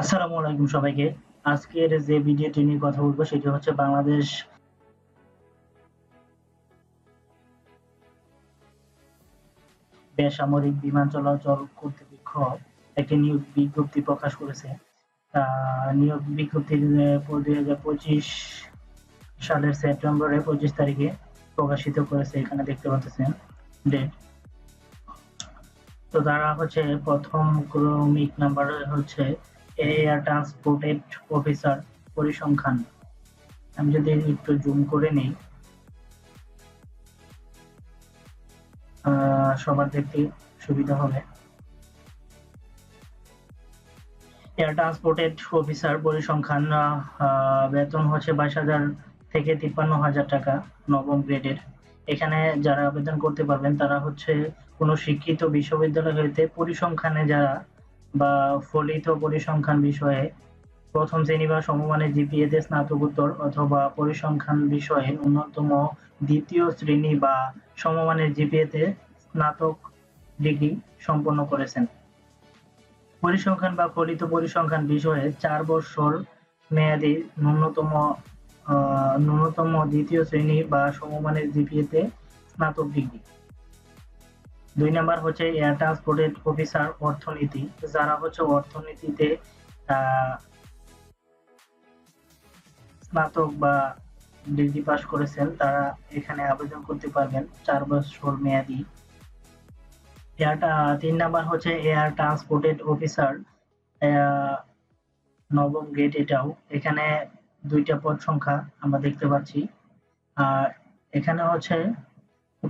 আসসালামু আলাইকুম সবাইকে। আজকের যে ভিডিওটি নিয়ে কথা বলব, সেটি হচ্ছে বাংলাদেশ বেসামরিক বিমান চলাচল কর্তৃপক্ষ একটি নিয়োগ বিজ্ঞপ্তি প্রকাশ করেছে। নিয়োগ বিজ্ঞপ্তি দুই হাজার পঁচিশ সালের সেপ্টেম্বরের পঁচিশ তারিখে প্রকাশিত করেছে, এখানে দেখতে পাচ্ছেন ডেট তো তারা হচ্ছে প্রথম ক্রমিক নাম্বার হচ্ছে এয়ার ট্রান্সপোর্টেড অফিসার পরিসংখ্যান। আমি যদি একটু জুম করে নিই। সবার দেখতে সুবিধা হবে। এয়ার ট্রান্সপোর্টেড অফিসার পরিসংখ্যান বেতন হচ্ছে বাইশ হাজার থেকে তিপ্পান্ন হাজার টাকা, নবম গ্রেডের এখানে যারা আবেদন করতে পারবেন, তারা হচ্ছে কোনো শিক্ষিত বিশ্ববিদ্যালয় হইতে পরিসংখ্যানে যারা বা ফলিত পরিসংখ্যান বিষয়ে প্রথম শ্রেণি বা সমমানের জিপিএ তে স্নাতকোত্তর অথবা পরিসংখ্যান বিষয়ে ন্যূনতম দ্বিতীয় শ্রেণি বা সমমানের জিপিএ তে স্নাতক ডিগ্রি সম্পন্ন করেছেন। পরিসংখ্যান বা ফলিত পরিসংখ্যান বিষয়ে চার বছর মেয়াদী ন্যূনতম ন্যূনতম দ্বিতীয় শ্রেণি বা সমমানের জিপিএ তে স্নাতক ডিগ্রি। দুই নাম্বার হচ্ছে এয়ার ট্রান্সপোর্টেড অফিসার অর্থনীতি, যারা হচ্ছে অর্থনীতিতে স্নাতক বা ডিগ্রি পাস করেছেন, তারা এখানে আবেদন করতে পারবেন, চার বছর মেয়াদি। এয়ারটা, তিন নাম্বার হচ্ছে এয়ার ট্রান্সপোর্টেড অফিসার নবম গ্রেড এটাও। এখানে দুইটা পদ সংখ্যা আমরা দেখতে পাচ্ছি। আর এখানে হচ্ছে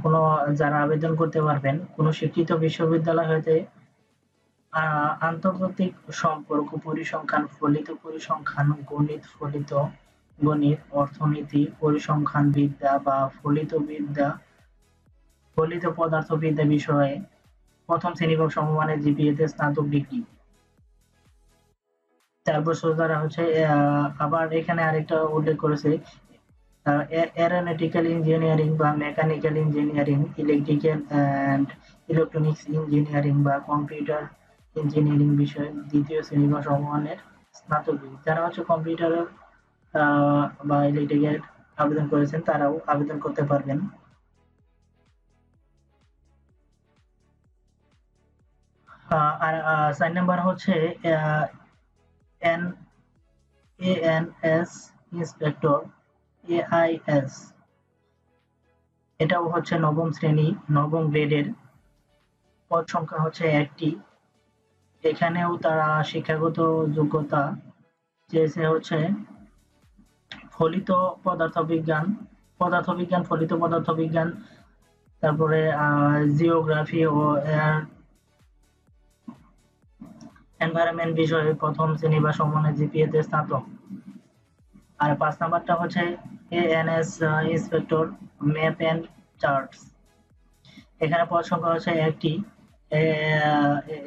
কোনো, যারা আবেদন করতে পারবেন, কোনো শিক্ষিত বিশ্ববিদ্যালয় হতে আন্তর্জাতিক সম্পর্ক পরিসংখ্যান, ফলিত পরিসংখ্যান, গণিত, ফলিত গণিত, অর্থনীতি, পরিসংখ্যান বিদ্যা বা ফলিত বিদ্যা, ফলিত পদার্থবিদ্যা বিষয়ে প্রথম শ্রেণি বা সমমানের জিপিএ তে স্নাতক ডিগ্রি। তারপর যারা হচ্ছে আবার এখানে আরেকটা উল্লেখ করেছে এরোনটিক্যাল ইঞ্জিনিয়ারিং বা mechanical engineering electrical and electronics engineering বা কম্পিউটার ইঞ্জিনিয়ারিং বিষয়ে দ্বিতীয় শ্রেণি বা সমমানের স্নাতক যারা হচ্ছে কম্পিউটারের বা ইলেকট্রিক্যাল আবেদন করেছেন, তারাও আবেদন করতে পারবেন। আর সাইন নাম্বার হচ্ছে এন এএনএস ইন্সপেক্টর। এআইএস এটাও হচ্ছে নবম শ্রেণি, নবম গ্রেডের। পদ সংখ্যা হচ্ছে একটি। এখানেও তারা শিক্ষাগত যোগ্যতা চেয়েছে হচ্ছে ফলিত পদার্থবিজ্ঞান পদার্থবিজ্ঞান, ফলিত পদার্থবিজ্ঞান, তারপরে জিওগ্রাফি ও এয়ার এনভায়রনমেন্ট বিষয়ে প্রথম শ্রেণি বা সমানের জিপিএ তে স্নাতক। আর পাঁচ নাম্বারটা হচ্ছে ANS inspector map and charts এখানে পদ সংখ্যা একটি।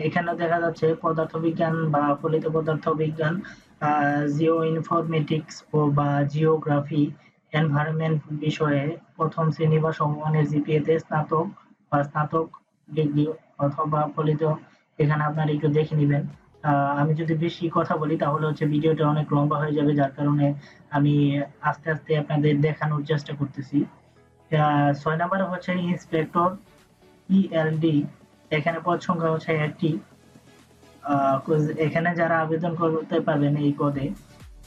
এখানে দেখা যাচ্ছে পদার্থবিজ্ঞান বা ফলিত পদার্থবিজ্ঞান জিও ইনফরমেটিক্স বা জিওগ্রাফি এনভায়রনমেন্ট বিষয়ে প্রথম শ্রেণি বা সমমানের জিপিএ তে স্নাতক বা স্নাতক ডিগ্রি অথবা ফলিত। এখানে আপনারা একটু দেখে নেবেন। আমি যদি বেশি কথা বলি, তাহলে হচ্ছে ভিডিওটা অনেক লম্বা হয়ে যাবে, যার কারণে আমি আস্তে আস্তে আপনাদের দেখানোর চেষ্টা করতেছি। ছয় নম্বরে হচ্ছে ইন্সপেক্টর ইএলডি এখানে পদ সংখ্যা হচ্ছে একটি। এখানে যারা আবেদন করতে পারবেন এই পদে,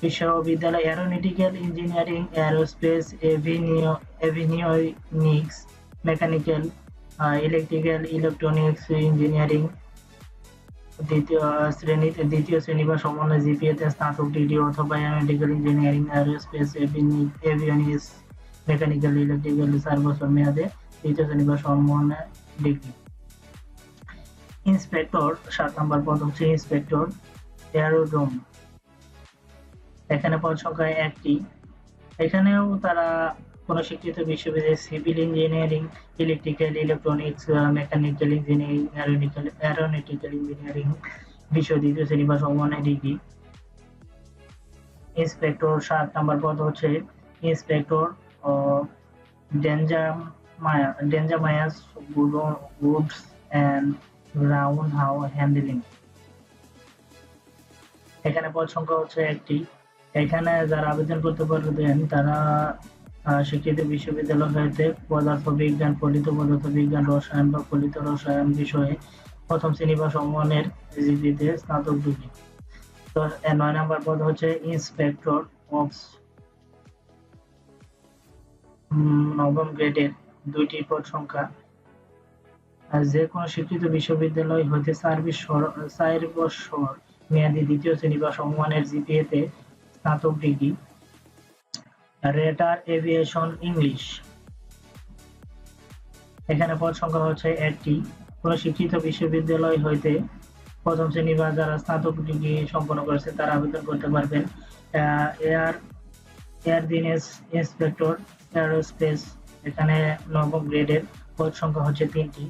বিশ্ববিদ্যালয় aeronautical engineering aerospace avenue avionics mechanical electrical electronics engineering দ্বিতীয় শ্রেণীতে দ্বিতীয় শ্রেণি বা সমন্বয় জিপিএ তে স্নাতক ডিগ্রি অথবা aeronautical engineering aerospace avionics mechanical electrical চার বছর মেয়াদে দ্বিতীয় শ্রেণি বা সমন্বয় ডিগ্রি ইন্সপেক্টর সাত নম্বর পদ হচ্ছে ইন্সপেক্টর এয়ারোড্রোম এখানে পদ সংখ্যা একটি। এখানেও তারা কোন শিক্ষিত বিশ্ববিদ্যালয় civil engineering, electrical, electronics mechanical engineering, অ্যারোনিক্যাল, aeronautical engineering বিশ্ব দ্বিতীয় শ্রেণি বা সমমানের ডিগ্রি। ইন্সপেক্টর সাত নাম্বার পদ হচ্ছে inspector danger Maya danger Maya's goods and round how handling. এখানে পদ সংখ্যা হচ্ছে একটি। এখানে যারা আবেদন করতে পারবেন, তারা স্বীকৃত বিশ্ববিদ্যালয় হইতে পদার্থ বিজ্ঞান, ফলিত পদার্থ বিজ্ঞান, রসায়ন বা ফলিত রসায়ন বিষয়ে প্রথম শ্রেণি বা সমমানের জিপিতে স্নাতক ডিগ্রি। তো নয় নম্বর পদ হচ্ছে ইন্সপেক্টর অফ নবম গ্রেডের দুইটি পদ সংখ্যা। যে কোনো স্বীকৃত বিশ্ববিদ্যালয় হইতে সার্ভিস চার বছর মেয়াদী দ্বিতীয় শ্রেণি বা সমমানের জিপিএতে স্নাতক ডিগ্রি। রেটার এভিয়েশন ইংলিশ এখানে পদ সংখ্যা হচ্ছে একটি। কোন শিক্ষিত বিশ্ববিদ্যালয় হইতে প্রথম শ্রেণি বা যারা স্নাতক ডিগ্রি সম্পন্ন করেছে, তারা আবেদন করতে পারবেন। এয়ার এয়ারদিনেস ইন্সপেক্টর, এয়ারোস্পেস, এখানে নবম গ্রেডের পদ সংখ্যা হচ্ছে তিনটি।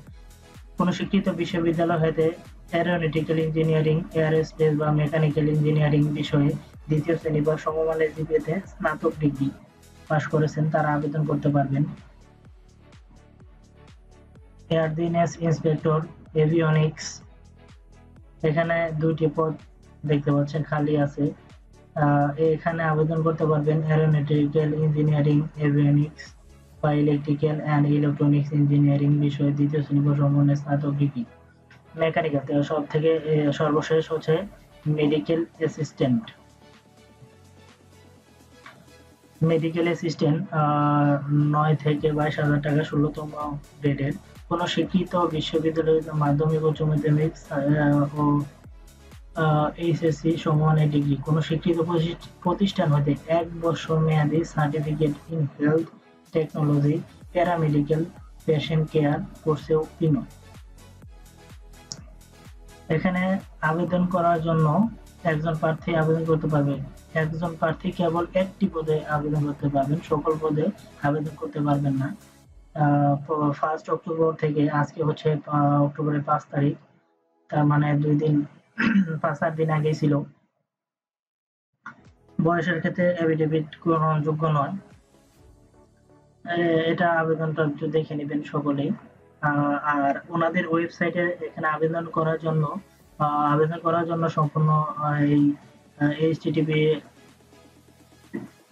কোন শিক্ষিত বিশ্ববিদ্যালয় হইতে অ্যারোনটিক্যাল ইঞ্জিনিয়ারিং এয়ারোস্পেস বা মেকানিক্যাল ইঞ্জিনিয়ারিং বিষয়ে দ্বিতীয় শ্রেণি বা সমমানের জিপিএতে স্নাতক ডিগ্রি। পাশ করেছেন, তারা আবেদন করতে পারবেন। এয়ারদিনেস ইন্সপেক্টর এভিওনিক্স, এখানে দুইটি পদ দেখতে পাচ্ছেন, খালি আছে। এখানে আবেদন করতে পারবেন অ্যারোনটিক্যাল ইঞ্জিনিয়ারিং, এভিওনিক্স বা ইলেকট্রিক্যাল অ্যান্ড ইলেকট্রনিক্স ইঞ্জিনিয়ারিং বিষয়ে দ্বিতীয় শ্রেণি সমমানের স্নাতক ডিগ্রি। মেকানিক্যাল সব থেকে সর্বশেষ হচ্ছে মেডিকেল অ্যাসিস্ট্যান্ট। মেডিকেল অ্যাসিস্ট্যান্ট নয় থেকে বাইশ হাজার টাকা ষোলোতম গ্রেডের কোন শিক্ষিত বিশ্ববিদ্যালয়ের মাধ্যমিক উচ্চ মাধ্যমিক ও এইচএসসি সমমানের ডিগ্রি কোন শিক্ষিত প্রতিষ্ঠান হতে এক বছর মেয়াদী certificate in health technology paramedical patient care কোর্সে উত্তীর্ণ এখানে আবেদন করার জন্য একজন প্রার্থী আবেদন করতে পারবে একজন প্রার্থী কেবল একটি পদে আবেদন করতে পারবেন, সকল পদে আবেদন করতে পারবেন না। ফার্স্ট অক্টোবর থেকে আজকে হচ্ছে অক্টোবরের পাঁচ তারিখ, তার মানে দুই দিন, পাঁচ আট দিন আগে ছিল। বয়সের ক্ষেত্রে এফিডেভিট গ্রহণযোগ্য নয়। এটা আবেদনটা একটু দেখে নেবেন সকলেই। আর ওনাদের ওয়েবসাইটে এখানে আবেদন করার জন্য আবেদন করার জন্য সম্পূর্ণ এই এইচটিটিপি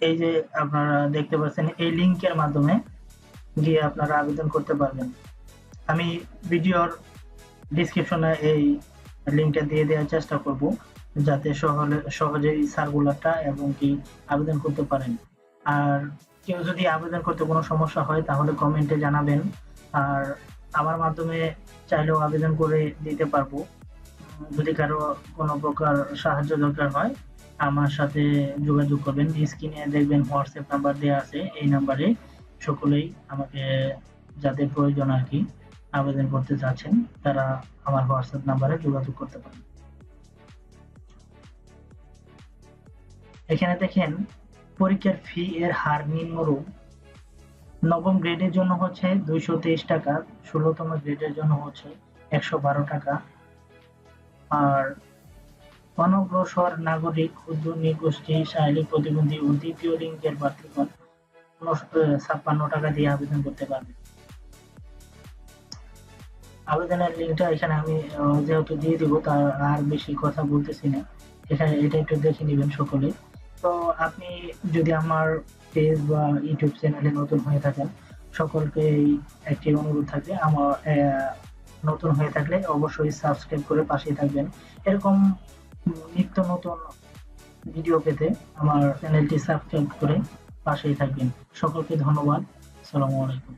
এই যে আপনারা দেখতে পাচ্ছেন, এই লিংকের মাধ্যমে গিয়ে আপনারা আবেদন করতে পারবেন। আমি ভিডিওর ডিসক্রিপশনে এই লিংকটা দিয়ে দেওয়ার চেষ্টা করব, যাতে সহলে, সহজেই সার্কুলারটা এবং কি আবেদন করতে পারেন। আর কেউ যদি আবেদন করতে কোনো সমস্যা হয়, তাহলে কমেন্টে জানাবেন। আর আমার মাধ্যমে চাইলেও আবেদন করে দিতে পারব। যদি কারও কোনো প্রকার সাহায্য দরকার হয়, আমার সাথে যোগাযোগ করবেন। স্ক্রিনে দেখবেন হোয়াটসঅ্যাপ নাম্বার দেওয়া আছে, এই নাম্বারে সকলেই আমাকে যাদের প্রয়োজন আর কি আবেদন করতে চাচ্ছেন, তারা আমার হোয়াটসঅ্যাপ নাম্বারে যোগাযোগ করতে পারেন। এখানে দেখেন, পরীক্ষার ফি এর হার নিম্নরূপ। নবম গ্রেডের জন্য হচ্ছে দুইশো তেইশ টাকা, ষোলোতম গ্রেডের জন্য হচ্ছে একশো বারো টাকা। আর অনগ্রসর নাগরিক উদ্যোগী নিগোষ্ঠী শারীরিক প্রতিবন্ধী ও দ্বিতীয় লিঙ্গের প্রার্থীগণ ছাপ্পান্ন টাকা দিয়ে আবেদন করতে পারবে। আবেদনের লিঙ্কটা এখানে আমি যেহেতু দিয়ে দিব তার আর বেশি কথা বলতেছি না। এখানে এটা একটু দেখে নেবেন সকলে। তো আপনি যদি আমার পেজ বা ইউটিউব চ্যানেলে নতুন হয়ে থাকেন, সকলকে একটি অনুরোধ থাকবে, আমার নতুন হয়ে থাকলে অবশ্যই সাবস্ক্রাইব করে পাশেই থাকবেন। এরকম নিত্য নতুন ভিডিও পেতে আমার চ্যানেলটি সাবস্ক্রাইব করে পাশেই থাকবেন। সকলকে ধন্যবাদ। আসসালামু আলাইকুম।